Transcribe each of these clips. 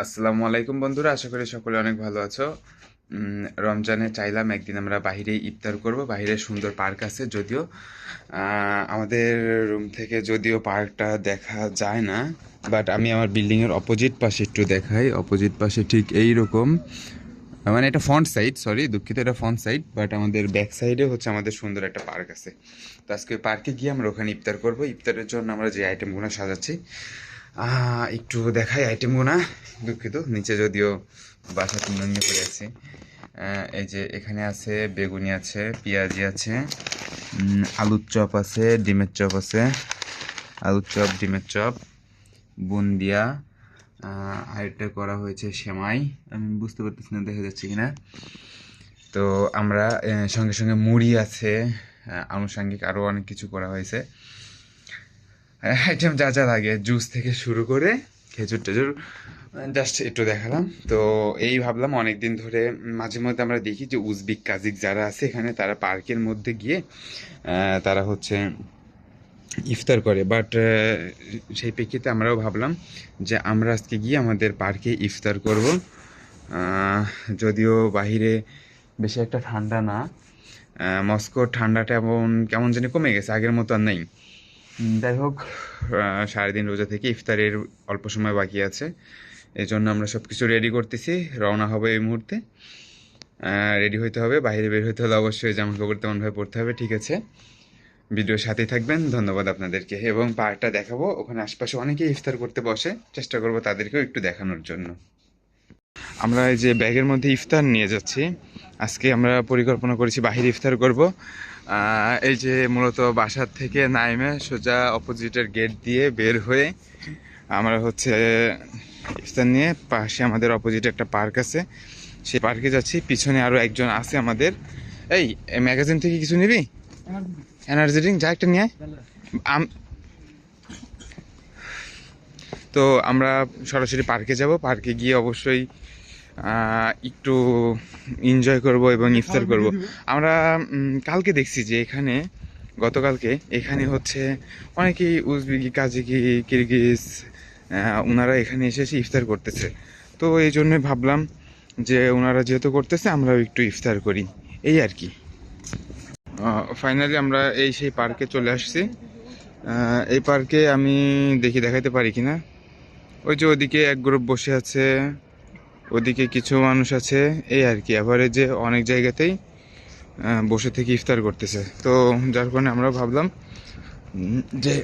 আসসালামু আলাইকুম বন্ধুরা, আশা করি সকলে অনেক ভালো আছো। রমজানে চাইলাম একদিন আমরা বাইরে ইফতার করব, বাইরে সুন্দর পার্ক আছে যদিও। আমাদের রুম থেকে যদিও পার্কটা দেখা যায় না, বাট আমি আমার বিল্ডিংয়ের অপোজিট পাশে একটু দেখাই, অপোজিট পাশে ঠিক এই রকম মানে এটা ফ্রন্ট সাইড, সরি, দুঃখিত, এটা ফ্রন্ট সাইড, বাট আমাদের ব্যাক সাইডে হচ্ছে আমাদের সুন্দর একটা পার্ক আছে। তো আজকে পার্কে গিয়ে আমরা ওখানে ইফতার করব, ইফতারের জন্য আমরা যে আইটেমগুলো সাজাচ্ছি একটু দেখাই আইটেমগুলো দুঃখিত, নিচে যদিও বাসা নিয়ে পড়ে আছে। এই যে এখানে আছে, বেগুনি আছে, পেঁয়াজি আছে আলুর চপ আছে, ডিমের চপ আছে। আলুর চপ, ডিমের চপ, বুন্দিয়া আরেকটা করা হয়েছে সেমাই। আমি বুঝতে পারতেছি না, দেখা যাচ্ছে কিনা। তো আমরা সঙ্গে সঙ্গে মুড়ি আছে। আনুষঙ্গিক আরও অনেক কিছু করা হয়েছে। আইটেম যা যা লাগে জুস থেকে শুরু করে খেজুর টেজুর জাস্ট একটু দেখালাম। তো এই ভাবলাম অনেক দিন ধরে মাঝে মধ্যে আমরা দেখি যে উজবিক কাজিক যারা আছে এখানে, তারা পার্কের মধ্যে গিয়ে তারা হচ্ছে ইফতার করে। বাট সেই প্রেক্ষিতে আমরাও ভাবলাম যে আমরা আজকে গিয়ে আমাদের পার্কে ইফতার করব। যদিও বাহিরে বেশি একটা ঠান্ডা না। মস্কোর ঠান্ডাটা এমন, কেমন জানি কমে গেছে, আগের মতো আর নেই। যাই হোক আহ, সাড়ে দিন রোজা থেকে ইফতারের অল্প সময় বাকি আছে। এই জন্য আমরা সব কিছু রেডি করতেছি রওনা হবে এই মুহূর্তে। রেডি হইতে হবে বাইরে বের হইতে হলে অবশ্যই জামা কাপড় তেমনভাবে পড়তে হবে ঠিক আছে? ভিডিওর সাথেই থাকবেন ধন্যবাদ আপনাদেরকে। এবং পাহাড়টা দেখাবো ওখানে আশপাশে অনেকেই ইফতার করতে বসে চেষ্টা করব তাদেরকেও একটু দেখানোর জন্য। আমরা এই যে ব্যাগের মধ্যে ইফতার নিয়ে যাচ্ছি আজকে আমরা পরিকল্পনা করেছি বাহির ইফতার করব। এই যে মূলত বাসার থেকে নাইমে সোজা অপোজিটের গেট দিয়ে বের হয়ে আমরা হচ্ছে ইফতার নিয়ে পাশে আমাদের অপোজিটে একটা পার্ক আছে। সেই পার্কে যাচ্ছি, পিছনে আরও একজন আছে আমাদের। এই ম্যাগাজিন থেকে কিছু নিবি? এনার্জি ড্রিঙ্ক, যা একটা নিয়ে তো আমরা সরাসরি পার্কে যাব। পার্কে গিয়ে অবশ্যই একটু এনজয় করব এবং ইফতার করব। আমরা কালকে দেখছি যে এখানে, গতকালকে, এখানে হচ্ছে অনেকেই উজবেকি, কাজিকি, কিরগিজ ওনারা এখানে এসে এসে ইফতার করতেছে। তো এই জন্যই ভাবলাম যে ওনারা যেহেতু করতেছে, আমরাও একটু ইফতার করি। এই আর কি। ফাইনালি আমরা এই সেই পার্কে চলে আসছি। এই পার্কে আমি দেখি, দেখাইতে পারি কিনা? ওই যে ওদিকে এক গ্রুপ বসে আছে। ওদিকে কিছু মানুষ আছে, এই আর কি। অ্যাভারেজে অনেক জায়গাতেই বসে থেকে ইফতার করতেছে। তো যার কারণে আমরা ভাবলাম যে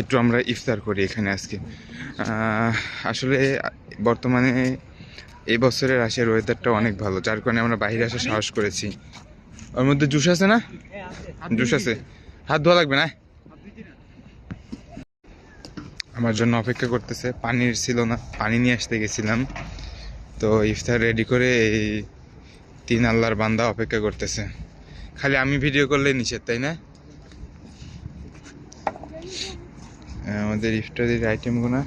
একটু আমরা ইফতার করি এখানে আজকে। আসলে বর্তমানে এই বছরের রাশিয়ার ওয়েদারটা অনেক ভালো, যার কারণে আমরা বাইরে আসার সাহস করেছি। ওর মধ্যে জুস আছে না? জুস আছে। হাত ধোয়া লাগবে না? আমার জন্য অপেক্ষা করতেছে, পানির ছিল না, পানি নিয়ে আসতে গেছিলাম। তো ইফতার রেডি করে এই তিন আল্লাহর বান্দা অপেক্ষা করতেছে। খালি আমি ভিডিও করলে নিষেধ তাই না? আমাদের ইফতারের আইটেমগুলো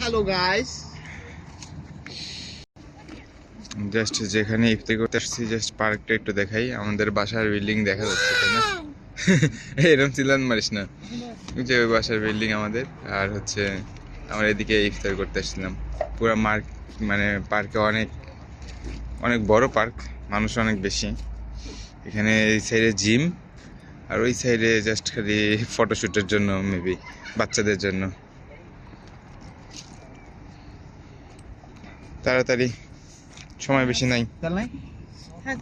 হ্যালো গাইস জাস্ট যেখানে ইফতার করতে আসছি জাস্ট পার্কটা একটু দেখাই। আমাদের বাসার বিল্ডিং দেখা যাচ্ছে তাই না? এরকম চিল্লান মারিস না। যে ওই বাসার বিল্ডিং আমাদের আর হচ্ছে আমরা এদিকে ইফতার করতে আসছিলাম। পুরো মার্ক মানে পার্কে অনেক অনেক বড় পার্ক মানুষ অনেক বেশি। এখানে এই সাইডে জিম আর ওই সাইডে জাস্ট খালি ফটোশ্যুটের জন্য মেবি বাচ্চাদের জন্য। তাড়াতাড়ি সময় বেশি নাই। হ্যাঁ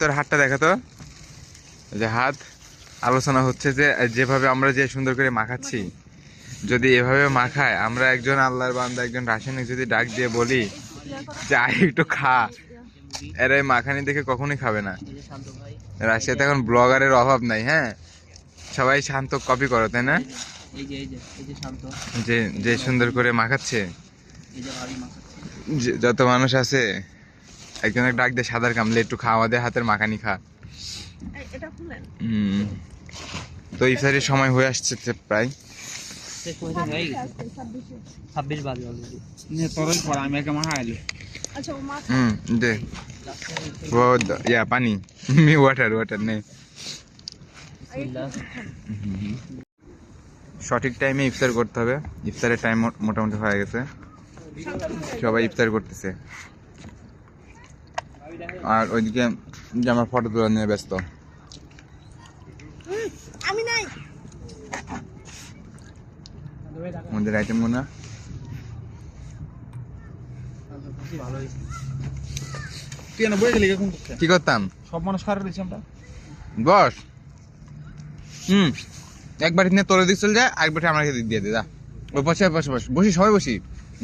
তোর হাতটা দেখা তো? যে হাত আলোচনা হচ্ছে যে যেভাবে আমরা যে সুন্দর করে মাখাচ্ছি। যদি এভাবে মাখায় আমরা একজন আল্লাহর বান্দা একজন রাসায়নিক যদি ডাক দিয়ে বলি যে একটু খা। এরা মাখানি দেখে কখনোই খাবে না। রাশিয়াতে এখন ব্লগারের অভাব নাই হ্যাঁ? সবাই শান্ত কপি করো তাই না? যে যে সুন্দর করে মাখাচ্ছে যত মানুষ আছে একজনের ডাক দিয়ে সাদার কামলে একটু খা আমাদের হাতের মাখানি খা। তো ইফতারের সময় হয়ে আসছে প্রায়। শেষ পর্যন্ত হয়ে গেছে? ছাব্বিশ বাজে অলরেডি তোরই আমি একে আচ্ছা হুম দে। ইয়া সঠিক টাইমে ইফতার করতে হবে। ইফতারের টাইম মোটামুটি হয়ে গেছে। সবাই ইফতার করতেছে। আর ওইদিকে যে আমার ফটো তোলা নিয়ে ব্যস্ত আমি নাই আমাদের আইটেমগুলো। তুই এনে বই গেলি এখন করতে কি করতাম? সব মানুষ খারাপ দিচ্ছি আমরা। বস। হুম। একবার নিয়ে তোর দিক চলে যায় আরেকবার আমার দিক দিয়ে দে যা। ওই পাশে ওই পাশে বস। বসি সবাই বসি।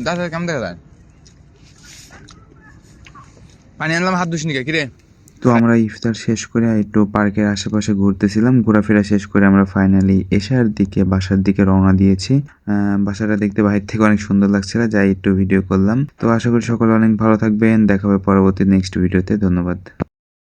দাদা কেমন দেখা যায়। পানি আনলাম হাত ধুসনি কে? কিরে তো আমরা ইফতার শেষ করে একটু পার্কের আশেপাশে ঘুরতেছিলাম। ঘোরাফেরা শেষ করে আমরা ফাইনালি এশার দিকে, বাসার দিকে রওনা দিয়েছি। বাসাটা দেখতে বাহির থেকে অনেক সুন্দর লাগছিল, যাই একটু ভিডিও করলাম। তো আশা করি সকলে অনেক ভালো থাকবেন। দেখা হবে পরবর্তী নেক্সট ভিডিওতে ধন্যবাদ।